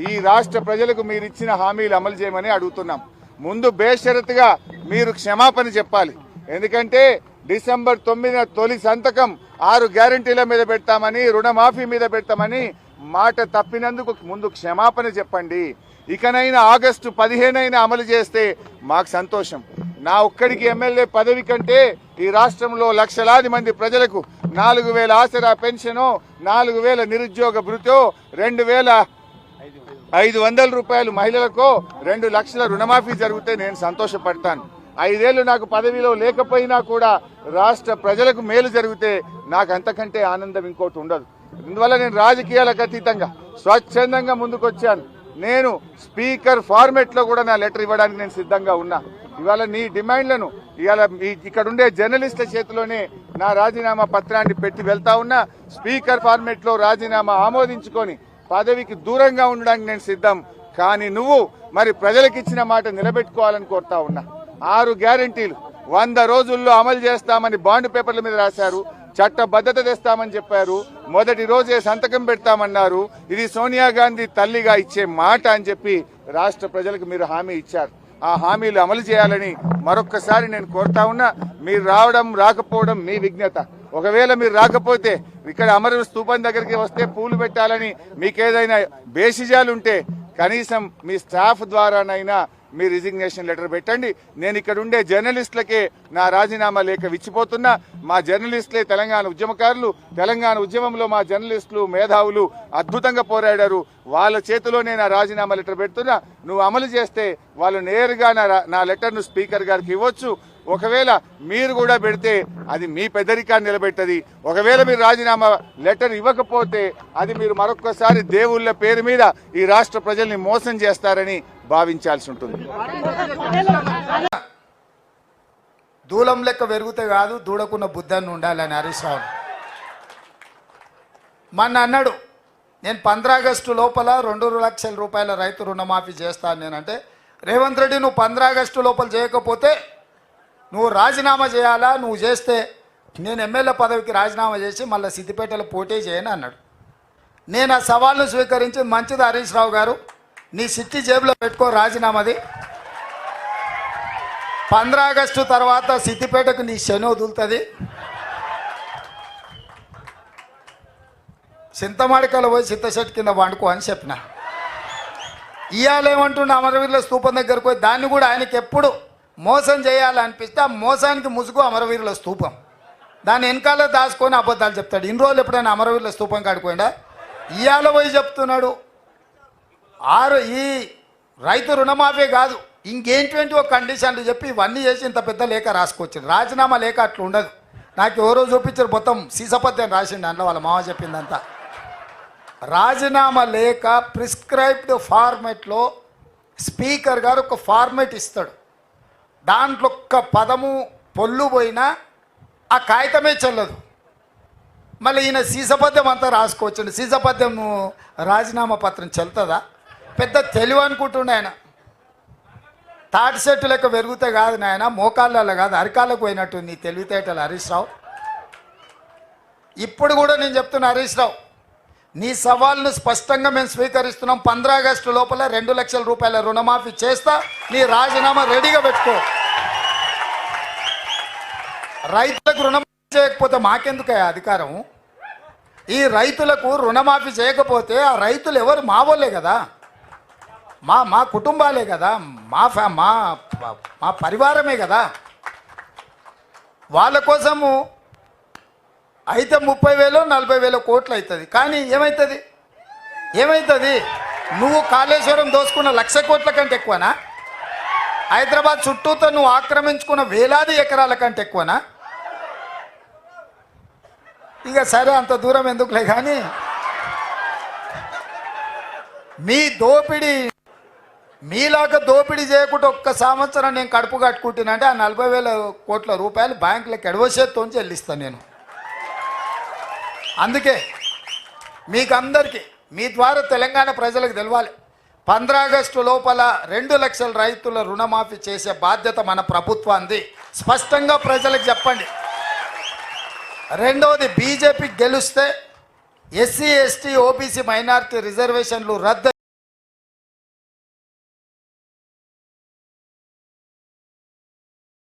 ఈ రాష్ట్ర ప్రజలకు మీరు ఇచ్చిన హామీలు అమలు చేయమని అడుగుతున్నాం. ముందు బేషరతుగా మీరు క్షమాపణ చెప్పాలి. ఎందుకంటే డిసెంబర్ తొమ్మిదిన తొలి సంతకం ఆరు గ్యారంటీల మీద పెడతామని రుణమాఫీ మీద పెడతామని మాట తప్పినందుకు ముందు క్షమాపణ చెప్పండి. ఇకనైనా ఆగస్టు పదిహేనైనా అమలు చేస్తే మాకు సంతోషం. నా ఒక్కడికి ఎమ్మెల్యే పదవి కంటే ఈ రాష్ట్రంలో లక్షలాది మంది ప్రజలకు నాలుగు వేల ఆసరా పెన్షను నాలుగు వేల నిరుద్యోగ భృతో రెండు వేల ఐదు వందల రూపాయలు మహిళలకు రెండు లక్షల రుణమాఫీ జరిగితే నేను సంతోషపడతాను. ఐదేళ్ళు నాకు పదవిలో లేకపోయినా కూడా రాష్ట్ర ప్రజలకు మేలు జరిగితే నాకు అంతకంటే ఆనందం ఇంకోటి ఉండదు. అందువల్ల నేను రాజకీయాలకు అతీతంగా స్వచ్ఛందంగా ముందుకొచ్చాను. నేను స్పీకర్ ఫార్మెట్లో కూడా నా లెటర్ ఇవ్వడానికి నేను సిద్ధంగా ఉన్నా. ఇవాళ నీ డిమాండ్లను ఇవాళ ఇక్కడ ఉండే జర్నలిస్టుల చేతిలోనే నా రాజీనామా పత్రాన్ని పెట్టి వెళ్తా ఉన్నా. స్పీకర్ ఫార్మెట్లో రాజీనామా ఆమోదించుకొని పదవికి దూరంగా ఉండడానికి నేను సిద్ధం. కానీ నువ్వు మరి ప్రజలకు ఇచ్చిన మాట నిలబెట్టుకోవాలని కోరుతా ఉన్నా. ఆరు గ్యారంటీలు. వంద రోజుల్లో అమలు చేస్తామని బాండ్ పేపర్ల మీద రాశారు. చట్టబద్ధత తెస్తామని చెప్పారు. మొదటి రోజే సంతకం పెడతామన్నారు. ఇది సోనియా గాంధీ తల్లిగా ఇచ్చే మాట అని చెప్పి రాష్ట్ర ప్రజలకు మీరు హామీ ఇచ్చారు. ఆ హామీలు అమలు చేయాలని మరొక్కసారి నేను కోరుతా ఉన్నా. మీరు రావడం రాకపోవడం మీ విజ్ఞత. ఒకవేళ మీరు రాకపోతే ఇక్కడ అమర స్థూపం దగ్గరికి వస్తే పూలు పెట్టాలని మీకేదైనా బేసిజాలు ఉంటే కనీసం మీ స్టాఫ్ ద్వారానైనా మీ రిజిగ్నేషన్ లెటర్ పెట్టండి. నేను ఇక్కడ ఉండే జర్నలిస్టులకే నా రాజీనామా లేఖ విచ్చిపోతున్నా. మా జర్నలిస్టులే తెలంగాణ ఉద్యమకారులు. తెలంగాణ ఉద్యమంలో మా జర్నలిస్టులు మేధావులు అద్భుతంగా పోరాడారు. వాళ్ళ చేతిలోనే నా రాజీనామా లెటర్ పెడుతున్నా. నువ్వు అమలు చేస్తే వాళ్ళు నేరుగా నా నా లెటర్ను స్పీకర్ గారికి ఇవ్వచ్చు. ఒకవేళ మీరు కూడా పెడితే అది మీ పెద్దరికాన్ని నిలబెట్టది. ఒకవేళ మీరు రాజీనామా లెటర్ ఇవ్వకపోతే అది మీరు మరొకసారి దేవుళ్ళ పేరు మీద ఈ రాష్ట్ర ప్రజల్ని మోసం చేస్తారని భావించాల్సి ఉంటుంది. దూలం లెక్క పెరిగితే కాదు దూడకున్న బుద్ధాన్ని ఉండాలని హరీష్ మన అన్నాడు నేను పంద్రాగస్టు లోపల రెండు లక్షల రూపాయల రైతు రుణమాఫీ చేస్తాను. నేనంటే రేవంత్ రెడ్డి నువ్వు పంద్రాగస్టు లోపల చేయకపోతే నువ్వు రాజీనామా చేయాలా? నువ్వు చేస్తే నేను ఎమ్మెల్యే పదవికి రాజీనామా చేసి మళ్ళీ సిద్దిపేటలో పోటీ చేయను అన్నాడు. నేను ఆ సవాల్ను స్వీకరించి మంచిది హరీష్ రావు గారు నీ సిట్టి జేబులో పెట్టుకో రాజీనామాది. పంద్రా ఆగస్టు తర్వాత సిద్దిపేటకు నీ శని వదులుతుంది. చింతమాడికలో పోయి చింతచెట్టు కింద వండుకో అని చెప్పిన. ఇవాళ ఏమంటుండే అమరవీరుల స్తూపం దగ్గరకు పోయి? దాన్ని కూడా ఆయనకి ఎప్పుడు మోసం చేయాలనిపిస్తే ఆ మోసానికి ముసుగు అమరవీరుల స్తూపం దాని వెనకాల దాచుకొని అబద్ధాలు చెప్తాడు. ఇన్ని రోజులు ఎప్పుడైనా అమరవీరుల స్తూపం కాడిపోయిందా? ఇవాళ పోయి చెప్తున్నాడు. ఆరు ఈ రైతు రుణమాఫీ కాదు. ఇంకేంటువంటి ఒక కండిషన్లు చెప్పి ఇవన్నీ చేసి ఇంత పెద్ద లేఖ రాసుకొచ్చాడు. రాజీనామా లేఖ అట్లా ఉండదు. నాకు ఎవరో చూపించారు మొత్తం సీసపద్యం రాసిండు అందులో వాళ్ళ మామ చెప్పిందంతా. రాజీనామా లేఖ ప్రిస్క్రైబ్డ్ ఫార్మెట్లో స్పీకర్ గారు ఒక ఫార్మెట్ ఇస్తాడు. దాంట్లో ఒక్క పదము పొల్లు పోయినా ఆ కాగితమే చెల్లదు. మళ్ళీ ఈయన సీసపద్యం అంతా రాసుకోవచ్చండి. సీసపద్యం రాజీనామా పత్రం చెల్తుందా పెద్ద తెలివి అనుకుంటుండే ఆయన. తాటి చెట్టు లెక్క పెరుగుతే కాదు నాయన మోకాళ్ళలో కాదు అరికాళ్ళకు పోయినట్టు నీ తెలివితేటలు హరీష్ రావు. ఇప్పుడు కూడా నేను చెప్తున్నా హరీష్ రావు నీ సవాల్ను స్పష్టంగా మేము స్వీకరిస్తున్నాం. పంద్రా ఆగస్టు లోపల రెండు లక్షల రూపాయల రుణమాఫీ చేస్తా నీ రాజీనామా రెడీగా పెట్టుకో. రైతులకు రుణమాఫీ చేయకపోతే మాకెందుకయ్యా అధికారం? ఈ రైతులకు రుణమాఫీ చేయకపోతే ఆ రైతులు ఎవరు? మావోలే కదా. మా మా కుటుంబాలే కదా. మా ఫ్యా మా మా పరివారమే కదా. వాళ్ళ కోసము అయితే ముప్పై వేలు నలభై వేల కోట్లు అవుతుంది కానీ ఏమవుతుంది ఏమవుతుంది నువ్వు కాళేశ్వరం దోసుకున్న లక్ష కోట్ల కంటే ఎక్కువనా? హైదరాబాద్ చుట్టూతో నువ్వు ఆక్రమించుకున్న వేలాది ఎకరాల కంటే ఎక్కువనా? ఇక సరే అంత దూరం ఎందుకులే కానీ మీ దోపిడీ మీలాగా దోపిడీ చేయకుండా ఒక్క సంవత్సరం నేను కడుపు కట్టుకుంటున్నానంటే ఆ నలభై వేల కోట్ల రూపాయలు బ్యాంకులకు ఎడవసేత్తో చెల్లిస్తాను నేను. అందుకే మీకందరికీ మీ ద్వారా తెలంగాణ ప్రజలకు తెలవాలి. పంద్రాగస్టు లోపల రెండు లక్షల రైతుల రుణమాఫీ చేసే బాధ్యత మన ప్రభుత్వాన్ని స్పష్టంగా ప్రజలకు చెప్పండి. రెండవది బీజేపీ గెలిస్తే ఎస్సీ ఎస్టీ ఓబీసీ మైనారిటీ రిజర్వేషన్లు రద్దు